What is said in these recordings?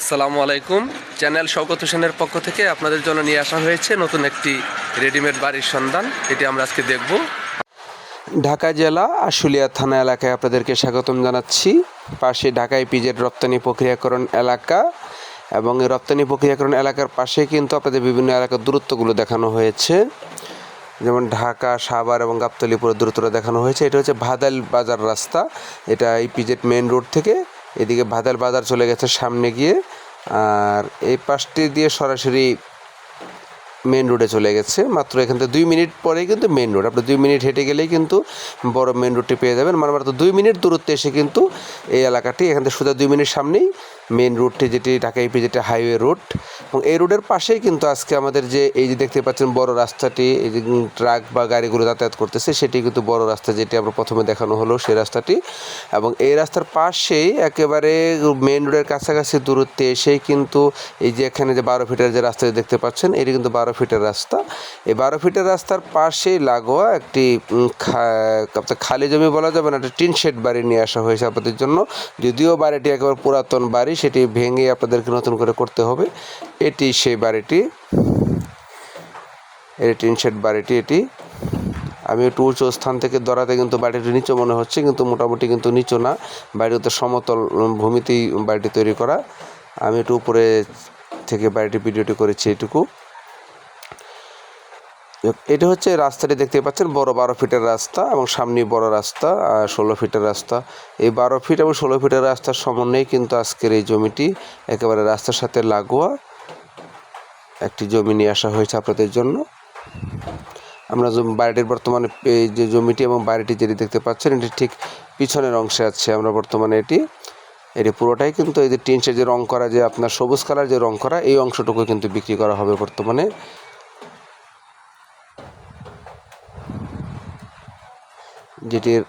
আসসালামু আলাইকুম। চ্যানেল শওকত হোসেনের পক্ষ থেকে আপনাদের জন্য নিয়ে আসা হয়েছে নতুন একটি রেডিমেড বাড়ির সন্ধান। এটি আমরা আজকে দেখব। ঢাকা জেলা আশুলিয়া থানা এলাকায় আপনাদেরকে স্বাগতম জানাচ্ছি। পাশে ঢাকা পিজের রপ্তানি প্রক্রিয়াকরণ এলাকা এবং এই রপ্তানি প্রক্রিয়াকরণ এলাকার পাশে কিন্তু আপনাদের বিভিন্ন এলাকার দূরত্বগুলো দেখানো হয়েছে। যেমন ঢাকা, সাভার এবং গাবতলিপুরের দূরত্বটা দেখানো হয়েছে। এটা হচ্ছে ভাদাল বাজার রাস্তা। এটা এই পিজেট মেন রোড থেকে এদিকে ভাদাল বাজার চলে গেছে সামনে গিয়ে, আর এই পাশটি দিয়ে সরাসরি মেন রোডে চলে গেছে। মাত্র এখান থেকে দুই মিনিট পরেই কিন্তু মেন রোড আপনি দুই মিনিট হেঁটে গেলেই কিন্তু বড় মেন রোডটি পেয়ে যাবেন। মানে মাত্র দুই মিনিট দূরত্বে এসে কিন্তু এই এলাকাটি, এখান থেকে সোজা দুই মিনিট সামনেই মেন রোডটি যেটি ঢাকা ইপি যেটি হাইওয়ে রোড এবং এই রোডের পাশেই কিন্তু আজকে আমাদের যে এই যে দেখতে পাচ্ছেন বড় রাস্তাটি, এই যে ট্রাক বা গাড়িগুলো যাতায়াত করতেছে, সেটি কিন্তু বড় রাস্তা যেটি আমরা প্রথমে দেখানো হলো সেই রাস্তাটি। এবং এই রাস্তার পাশেই একেবারে মেন রোডের কাছাকাছি দূরত্বে এসেই কিন্তু এই যে এখানে যে বারো ফিটের যে রাস্তা দেখতে পাচ্ছেন, এটি কিন্তু বারো ফিটের রাস্তা। এই বারো ফিটের রাস্তার পাশেই লাগোয়া একটি খালি জমি বলা যাবে না, একটা টিন শেড বাড়ি নিয়ে আসা হয়েছে আপনাদের জন্য। যদিও বাড়িটি একেবারে পুরাতন বাড়ি, সেটি ভেঙে আপনাদেরকে নতুন করে করতে হবে। এটি সেই বাড়িটি। এই টিন শেড বাড়িটি এটি। আমি একটু উঁচু স্থান থেকে দরাতে কিন্তু বাড়িটি নিচু মনে হচ্ছে, কিন্তু মোটামুটি কিন্তু নিচু না। বাড়িতে সমতল ভূমিতেই বাড়িটি তৈরি করা। আমি একটু উপরে থেকে বাড়িটি ভিডিওটি করেছি এটুকু। এটা হচ্ছে রাস্তাটি দেখতে পাচ্ছেন, বড় বারো ফিটের রাস্তা এবং সামনে বড় রাস্তা আর ষোলো ফিটের রাস্তা। এই বারো ফিট এবং ষোলো ফিটের রাস্তার সমন্বয়ে কিন্তু আজকের এই জমিটি একেবারে রাস্তার সাথে লাগোয়া। একটি জমি নিয়ে আসা হয়েছে আপনাদের জন্য। আমরা বাড়িটির বর্তমানে এই যে জমিটি এবং বাড়িটি যেটি দেখতে পাচ্ছেন, এটি ঠিক পিছনের অংশে আছে। আমরা বর্তমানে এটি এটি পুরোটাই কিন্তু এই যে টিনসের যে রং করা, যে আপনার সবুজ কালার যে রং করা, এই অংশটুকু কিন্তু বিক্রি করা হবে বর্তমানে। যেটির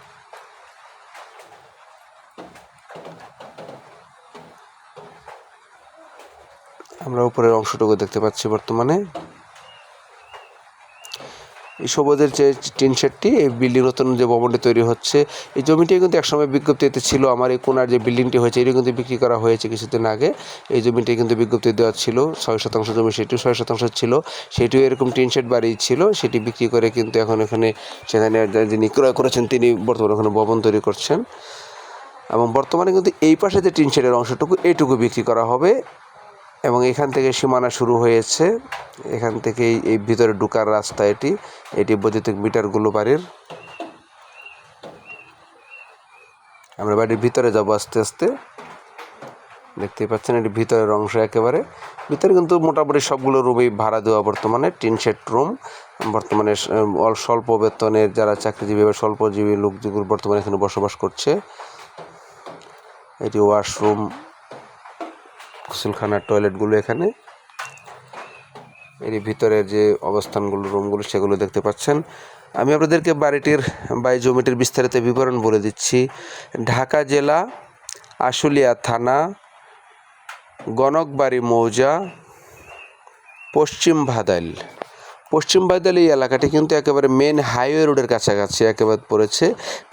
আমরা উপরের অংশটুকু দেখতে পাচ্ছি বর্তমানে। এই সবুজের যে টিন শেডটি, এই বিল্ডিং নতুন যে ভবনটি তৈরি হচ্ছে, এই জমিটি কিন্তু একসময় বিজ্ঞপ্তিতে ছিল, আমার এই কোনার যে বিল্ডিংটি হয়েছে, এটি কিন্তু বিক্রি করা হয়েছে কিছুদিন আগে। এই জমিটি কিন্তু বিজ্ঞপ্তি দেওয়া ছিল, ছয় শতাংশ জমি সেটিও ছয় শতাংশ ছিল, সেটিও এরকম টিন শেড বাড়ি ছিল, সেটি বিক্রি করে কিন্তু এখন এখানে সেখানে যিনি ক্রয় করেছেন, তিনি বর্তমানে ওখানে ভবন তৈরি করছেন। এবং বর্তমানে কিন্তু এই পাশে যে টিন শেডের অংশটুকু এইটুকু বিক্রি করা হবে। এবং এখান থেকে সীমানা শুরু হয়েছে। এখান থেকেই এই ভিতরে ঢুকার রাস্তা এটি। এটি বৈদ্যুতিক মিটারগুলো বাড়ির। আমরা বাড়ির ভিতরে যাব আস্তে আস্তে। দেখতেই পাচ্ছেন এটি ভিতরের অংশ একেবারে। ভিতরে কিন্তু মোটামুটি সবগুলো রুমই ভাড়া দেওয়া বর্তমানে, টিন শেড রুম। বর্তমানে স্বল্প বেতনের যারা চাকরিজীবী বা স্বল্পজীবী লোক বর্তমানে এখানে বসবাস করছে। এটি ওয়াশরুম। গোসলখানার টয়লেটগুলো এখানে। এর ভিতরের যে অবস্থানগুলো, রুমগুলো, সেগুলো দেখতে পাচ্ছেন। আমি আপনাদেরকে বাড়িটির বাই জমিটির বিস্তারিত বিবরণ বলে দিচ্ছি। ঢাকা জেলা, আশুলিয়া থানা, গণকবাড়ি মৌজা, পশ্চিম ভাদাইল। পশ্চিম ভাদাইল এই এলাকাটি কিন্তু একেবারে মেন হাইওয়ে রোডের কাছাকাছি একেবারে পড়েছে।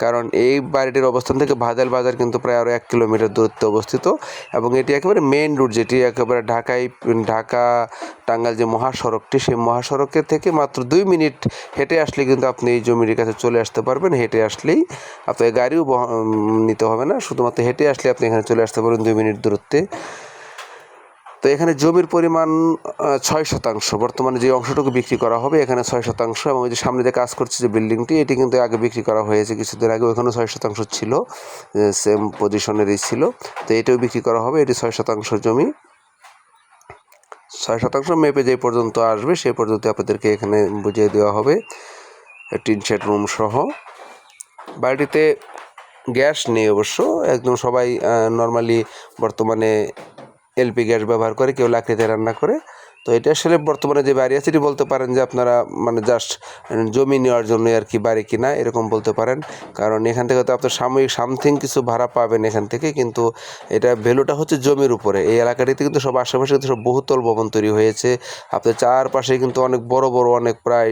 কারণ এই বাড়িটির অবস্থান থেকে ভাদাল বাজার কিন্তু প্রায় আরও এক কিলোমিটার দূরত্বে অবস্থিত এবং এটি একেবারে মেন রুট যেটি একেবারে ঢাকায় ঢাকা, টাঙ্গাইল যে মহাসড়কটি, সেই মহাসড়কের থেকে মাত্র দুই মিনিট হেঁটে আসলে কিন্তু আপনি এই জমির কাছে চলে আসতে পারবেন। হেঁটে আসলেই আপনাকে গাড়িও নিতে হবে না। শুধুমাত্র হেঁটে আসলে আপনি এখানে চলে আসতে পারবেন দুই মিনিট দূরত্বে। তো এখানে জমির পরিমাণ ছয় শতাংশ। বর্তমানে যে অংশটুকু বিক্রি করা হবে, এখানে ছয় শতাংশ এবং ওই যে সামনে যে কাজ করছে যে বিল্ডিংটি, এটি কিন্তু আগে বিক্রি করা হয়েছে, কিছুদিন আগে ওখানেও ছয় শতাংশ ছিল সেম পজিশনেরই ছিল। তো এটাও বিক্রি করা হবে, এটি ছয় শতাংশ জমি। ছয় শতাংশ মেপে যে পর্যন্ত আসবে সেই পর্যন্ত আপনাদেরকে এখানে বুঝিয়ে দেওয়া হবে, টিন শেড রুম সহ। বাড়িটিতে গ্যাস নেই অবশ্য, একদম সবাই নর্মালি বর্তমানে এলপি গ্যাস ব্যবহার করে কেউ লাকড়িতে রান্না করে তো এটা আসলে বর্তমানে যে বাড়ি আছে বলতে পারেন যে আপনারা মানে জাস্ট জমি নেওয়ার জন্য আর কি বাড়ি কিনা, এরকম বলতে পারেন। কারণ এখান থেকে তো আপনার সাময়িক সামথিং কিছু ভাড়া পাবেন এখান থেকে, কিন্তু এটা ভ্যালুটা হচ্ছে জমির উপরে। এই এলাকাটিতে কিন্তু সব আশেপাশে কিন্তু সব বহুতল ভবন তৈরি হয়েছে। আপনার চারপাশে কিন্তু অনেক বড় বড়, অনেক প্রায়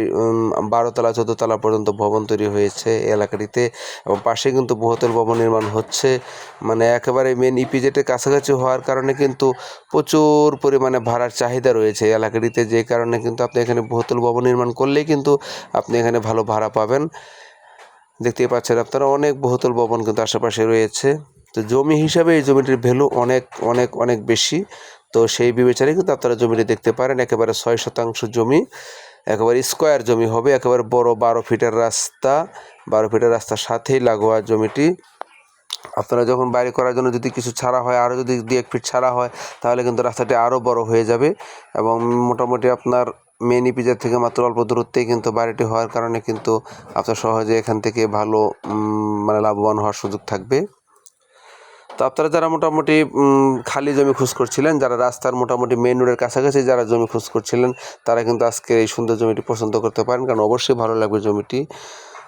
বারোতলা চোদ্দতলা পর্যন্ত ভবন তৈরি হয়েছে এই এলাকাটিতে। এবং পাশে কিন্তু বহুতল ভবন নির্মাণ হচ্ছে। মানে একেবারে মেন ইপিজেটের কাছাকাছি হওয়ার কারণে কিন্তু প্রচুর পরিমাণে ভাড়ার চাহিদা রয়েছে এই এলাকাটিতে যে কারণে কিন্তু আপনি এখানে বহুতল ভবন নির্মাণ করলেই কিন্তু আপনি এখানে ভালো ভাড়া পাবেন। দেখতেই পাচ্ছেন আপনারা অনেক বহুতল ভবন কিন্তু আশেপাশে রয়েছে। তো জমি হিসাবে এই জমিটির ভ্যালু অনেক অনেক অনেক বেশি। তো সেই বিবেচনায় কিন্তু আপনারা জমিটি দেখতে পারেন। একেবারে ছয় শতাংশ জমি, একেবারে স্কোয়ার জমি হবে। একেবারে বড় বারো ফিটের রাস্তা, বারো ফিটের রাস্তার সাথেই লাগোয়া জমিটি। আপনারা যখন বাইরে করার জন্য যদি কিছু ছাড়া হয় আরও যদি দু এক ফিট ছাড়া হয়, তাহলে কিন্তু রাস্তাটি আরও বড় হয়ে যাবে। এবং মোটামুটি আপনার মেন ইপিজার থেকে মাত্র অল্প দূরত্বেই কিন্তু বাড়িটি হওয়ার কারণে কিন্তু আপনার সহজে এখান থেকে ভালো মানে লাভবান হওয়ার সুযোগ থাকবে। তো আপনারা যারা মোটামুটি খালি জমি খোঁজ করছিলেন, যারা রাস্তার মোটামুটি মেন রোডের কাছাকাছি যারা জমি খোঁজ করছিলেন, তারা কিন্তু আজকে এই সুন্দর জমিটি পছন্দ করতে পারেন। কারণ অবশ্যই ভালো লাগবে জমিটি।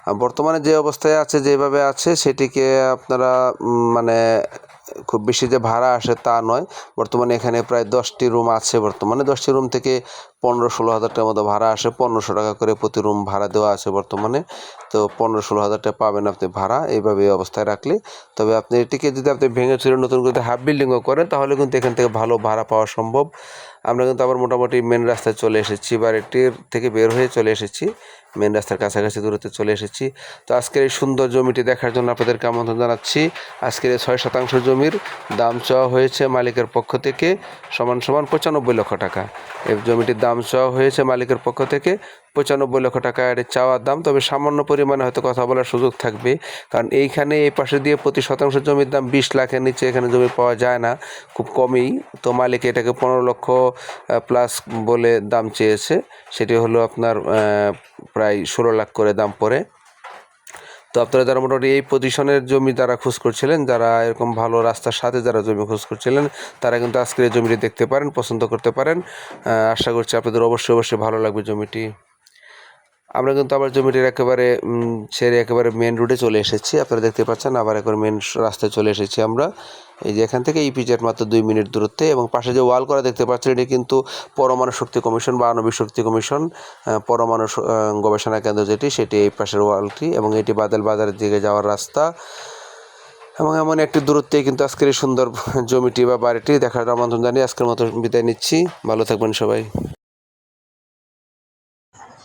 বর্তমানে যে অবস্থায় আছে, যেভাবে আছে, সেটিকে আপনারা মানে খুব বেশি যে ভাড়া আসে তা নয়। বর্তমানে এখানে প্রায় দশটি রুম আছে বর্তমানে। দশটি রুম থেকে পনেরো ষোলো হাজার টাকার মতো ভাড়া আসে। পনেরোশো টাকা করে প্রতি রুম ভাড়া দেওয়া আছে বর্তমানে। তো পনেরো ষোলো হাজার টাকা পাবেন আপনি ভাড়া। এইভাবে এই অবস্থায় রাখলে। তবে আপনি এটিকে যদি আপনি ভেঙে চুরে নতুন করে হাফ বিল্ডিংও করেন, তাহলে কিন্তু এখান থেকে ভালো ভাড়া পাওয়া সম্ভব। আমরা কিন্তু আবার মোটামুটি মেন রাস্তায় চলে এসেছি। বাড়িটির থেকে বের হয়ে চলে এসেছি। মেন রাস্তার কাছাকাছি দূরত্বে চলে এসেছি। তো আজকের এই সুন্দর জমিটি দেখার জন্য আপনাদেরকে আমন্ত্রণ জানাচ্ছি। আজকের এই ছয় শতাংশ জমির দাম চাওয়া হয়েছে মালিকের পক্ষ থেকে। সমান সমান পঁচানব্বই লক্ষ টাকা। এই জমিটির দাম চাওয়া হয়েছে মালিকের পক্ষ থেকে। পঁচানব্বই লক্ষ টাকা এর চাওয়ার দাম। তবে সামান্য পরিমাণে হয়তো কথা বলার সুযোগ থাকবে। কারণ এইখানে এই পাশে দিয়ে প্রতি শতাংশ জমির দাম বিশ লাখের নিচে এখানে জমি পাওয়া যায় না। খুব কমই। তো মালিক এটাকে পনেরো লক্ষ প্লাস বলে দাম চেয়েছে। সেটি হলো আপনার প্রায় ষোলো লাখ করে দাম পড়ে। তো আপনারা যারা মোটামুটি এই পজিশনের জমি যারা খোঁজ করছিলেন, যারা এরকম ভালো রাস্তার সাথে যারা জমি খোঁজ করছিলেন, তারা কিন্তু আজকের এই জমিটি দেখতে পারেন, পছন্দ করতে পারেন। আশা করছি আপনাদের অবশ্যই অবশ্যই ভালো লাগবে জমিটি। আমরা কিন্তু আবার জমিটির একেবারে ছেড়ে একেবারে মেন রোডে চলে এসেছি। আপনারা দেখতে পাচ্ছেন আবার একবার মেন রাস্তায় চলে এসেছি আমরা। এই যে এখান থেকে ইপিজেড মাত্র দুই মিনিট দূরত্বে এবং পাশে যে ওয়াল করা দেখতে পাচ্ছেন, এটি কিন্তু পরমাণু শক্তি কমিশন বা আণবিক শক্তি কমিশন পরমাণু গবেষণা কেন্দ্র যেটি, সেটি এই পাশের ওয়ালটি এবং এটি বাদল বাজারের দিকে যাওয়ার রাস্তা। এবং এমন একটি দূরত্বে কিন্তু আজকের এই সুন্দর জমিটি বা বাড়িটি দেখার আমন্ত্রণ জানিয়ে আজকের মতো বিদায় নিচ্ছি। ভালো থাকবেন সবাই।